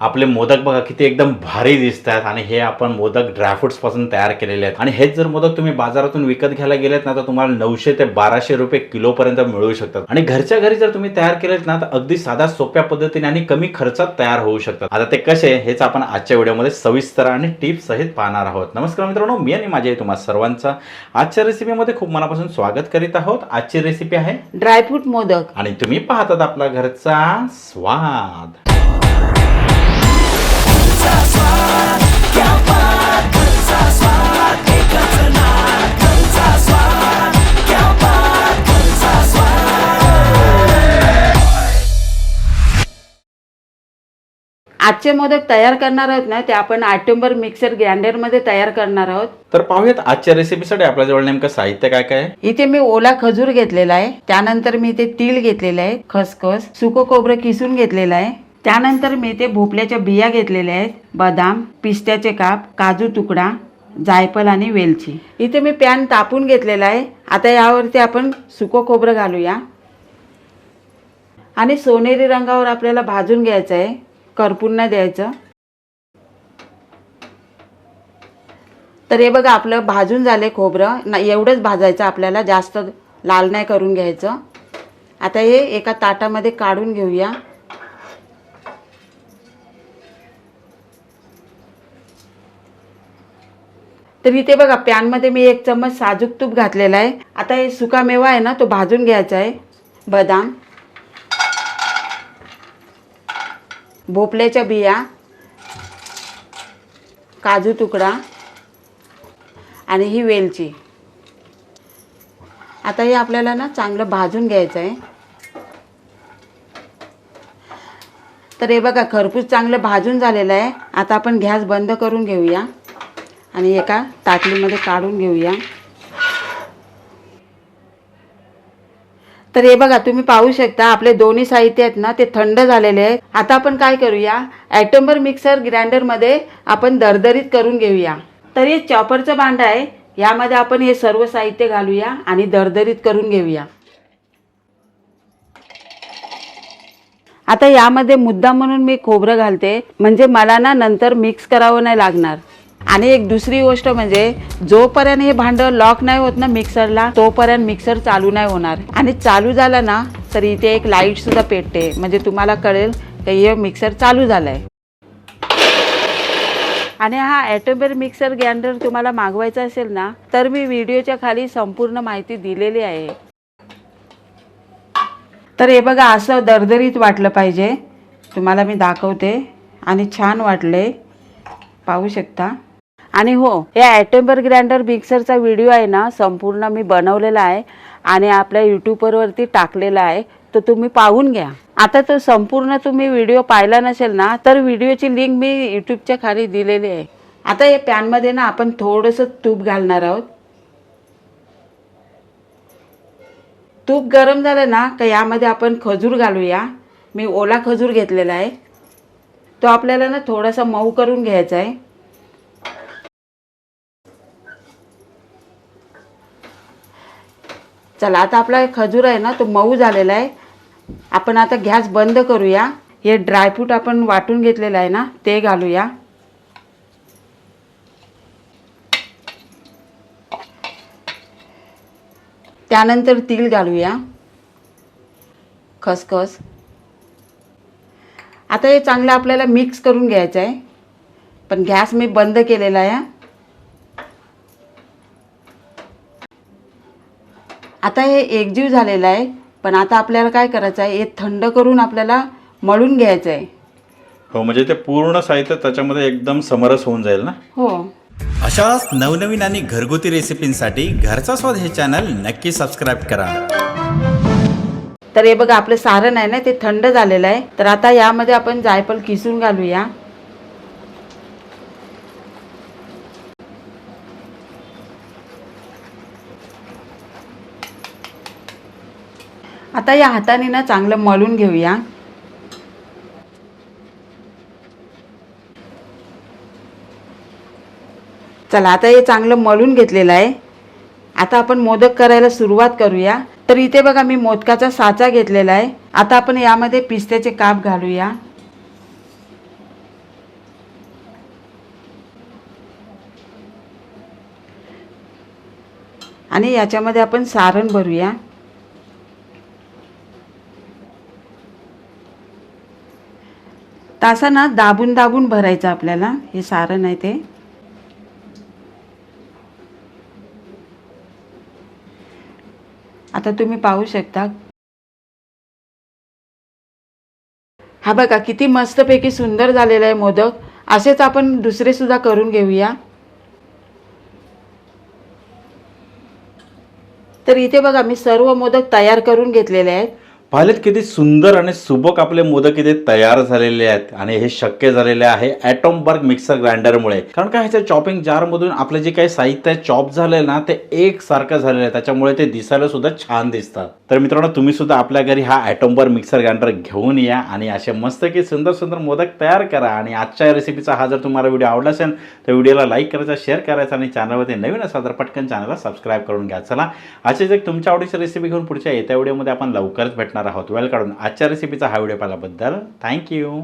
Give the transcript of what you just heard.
आपले मोदक बघा किती एकदम भारी दिसतात. आणि हे आपण मोदक ड्रायफ्रुट्सपासून तयार केलेले आहेत. आणि हेच जर मोदक तुम्ही बाजारातून विकत घ्यायला गेलेत ना तर तुम्हाला नऊशे ते बाराशे रुपये किलो पर्यंत मिळू शकतात. आणि घरच्या घरी जर तुम्ही तयार केलेत ना तर अगदी साधा सोप्या पद्धतीने आणि कमी खर्चात तयार होऊ शकतात. आता ते कसे हेच आपण आजच्या व्हिडिओमध्ये सविस्तर आणि टिप्स सहित पाहणार आहोत. नमस्कार मित्रांनो मी आणि माझे तुम्हा सर्वांचा. आजच्या रेसिपीमध्ये खूप मनापासून स्वागत करीत आहोत. आजची रेसिपी आहे ड्रायफ्रूट मोदक. आणि तुम्ही पाहतात आपला घरचा स्वाद. आजचे मोदक तयार करणार आहोत ना ते आपण आटंबर मिक्सर ग्राइंडरमध्ये तयार करणार आहोत. तर पाहूयात आजच्या रेसिपीसाठी आपल्याजवळ नेमकं साहित्य काय काय आहे? इथे मी ओला खजूर घेतलेला आहे. त्यानंतर मी इथे तीळ घेतलेले आहे खसखस सुकं खोबरं किसून घेतलेलं आहे. त्यानंतर मी इथे भोपळ्याच्या बिया घेतलेल्या आहेत. बदाम पिस्त्याचे काप काजू तुकडा जायफल आणि वेलची. इथे मी पॅन तापून घेतलेला आहे. आता यावरती आपण सुकं खोबरं घालूया. आणि सोनेरी रंगावर आपल्याला भाजून घ्यायचं आहे. करपून नाही द्यायचं. तर हे बघा आपलं भाजून झाले खोबरं. ना एवढंच भाजायचं आपल्याला. जास्त लाल नाही करून घ्यायचं. आता हे एका ताटामध्ये काढून घेऊया. तर इथे बघा पॅनमध्ये मी एक चम्मच साजूक तूप घातलेला आहे. आता हे सुका मेवा आहे ना तो भाजून घ्यायचा आहे. बदाम. भोपळ्याच्या बिया. काजू तुकडा. आणि ही वेलची. आता हे आपल्याला ना चांगलं भाजून घ्यायचं आहे. तर हे बघा खरपूस चांगलं भाजून झालेलं आहे. आता आपण गॅस बंद करून घेऊया. आणि एका ताटलीमध्ये काढून घेऊया. तर हे बघा तुम्ही पाहू शकता आपले दोन्ही साहित्य आहेत ना ते थंड झालेले आहेत. आता आपण काय करूया? ॲटोमर मिक्सर ग्राइंडरमध्ये आपण दरदरीत करून घेऊया. तर हे चॉपरचं भांडं आहे. यामध्ये आपण हे सर्व साहित्य घालूया आणि दरदरीत करून घेऊया. आता यामध्ये मुद्दा म्हणून मी खोबरं घालते. म्हणजे मला ना नंतर मिक्स करावं नाही लागणार. आणि एक दुसरी गोष्ट म्हणजे जोपर्यंत हे भांडं लॉक नाही होत ना मिक्सरला तोपर्यंत मिक्सर चालू नाही होणार. आणि चालू झाला ना तर इथे एक लाइट सुद्धा पेटते. म्हणजे तुम्हाला कळेल की हे मिक्सर चालू झालंय. आणि हा ॲटोमेर मिक्सर ग्राइंडर तुम्हाला मागवायचा असेल ना तर मी व्हिडिओच्या खाली संपूर्ण माहिती दिलेली आहे. तर हे बघा असं दरदरीत वाटलं पाहिजे. तुम्हाला मी दाखवते. आणि छान वाटले. पाहू शकता. आणि हो या ॲटेंबर ग्राइंडर मिक्सरचा व्हिडिओ आहे ना संपूर्ण मी बनवलेला आहे आणि आपल्या यूट्यूबवरती टाकलेला आहे तो तुम्ही पाहून घ्या. आता तो संपूर्ण तुम्ही व्हिडिओ पाहिला नसेल ना तर व्हिडिओची लिंक मी यूट्यूबच्या खाली दिलेली आहे. आता या पॅनमध्ये ना आपण थोडंसं तूप घालणार आहोत. तूप गरम झालं ना का यामध्ये आपण खजूर घालूया. मी ओला खजूर घेतलेला आहे. तो आपल्याला ना थोडासा मऊ करून घ्यायचा आहे. चला आता आपला खजूर आहे ना तो मऊ झालेला आहे. आपण आता गॅस बंद करूया. हे ड्रायफ्रूट आपण वाटून घेतलेलं आहे ना ते घालूया. त्यानंतर तिल घालूया. खसखस. आता हे चांगलं आपल्याला मिक्स करून घ्यायचं आहे. पण गॅस मी बंद केलेला आहे. आता हे एकजीव झालेलं आहे पण आता आपल्याला काय करायचं आहे? हे थंड करून आपल्याला मळून घ्यायचं आहे. हो म्हणजे ते पूर्ण साहित्य त्याच्यामध्ये एकदम समरस होऊन जाईल ना? हो. अशाच नवनवीन आणि घरगुती रेसिपींसाठी घरचा स्वाद हे चॅनल नक्की सबस्क्राईब करा. तर हे बघा आपलं सारण आहे ना ते थंड झालेलं आहे. तर आता यामध्ये आपण जायफळ किसून घालूया. आता या हाताने ना चांगलं मळून घेऊया. चला आता हे चांगलं मळून घेतलेलं आहे. आता आपण मोदक करायला सुरुवात करूया. तर इथे बघा मी मोदकाचा साचा घेतलेला आहे. आता आपण यामध्ये पिस्त्याचे काप घालूया. आणि याच्यामध्ये आपण सारण भरूया. तासा ना दाबून दाबून भरायचं आपल्याला. हे सारण आहे ते. आता तुम्ही पाहू शकता. हा बघा किती मस्तपैकी सुंदर झालेला आहे मोदक. असेच आपण दुसरे सुद्धा करून घेऊया. तर इथे बघा मी सर्व मोदक तयार करून घेतलेले आहेत. पाहिलेत किती सुंदर आणि सुबक आपले मोदक इथे तयार झालेले आहेत आणि हे शक्य झालेले आहे ॲटॉमबर्ग मिक्सर ग्राइंडरमुळे कारण काय ह्याच्या चॉपिंग जारमधून आपलं जे काही साहित्य चॉप झालंय ना ते एकसारखं झालेलं आहे. त्याच्यामुळे ते दिसायला सुद्धा छान दिसतात. तर मित्रांनो तुम्ही सुद्धा आपल्या घरी हा ॲटॉमबर्ग मिक्सर ग्राइंडर घेऊन या आणि असे मस्त की सुंदर सुंदर मोदक तयार करा. आणि आजच्या रेसिपीचा हा जर तुम्हाला व्हिडिओ आवडला असेल तर व्हिडिओला लाईक करायचा शेअर करायचा आणि चॅनलवरती नवीन असाल तर पटकन चॅनलला सबस्क्राईब करून घ्या. चला असे एक तुमच्या आवडीची रेसिपी घेऊन पुढच्या येत्या व्हिडिओमध्ये आपण लवकरच भेटणार भेटणार आहोत. वेळ काढून आजच्या रेसिपीचा हा व्हिडिओ पाहिल्याबद्दल थँक्यू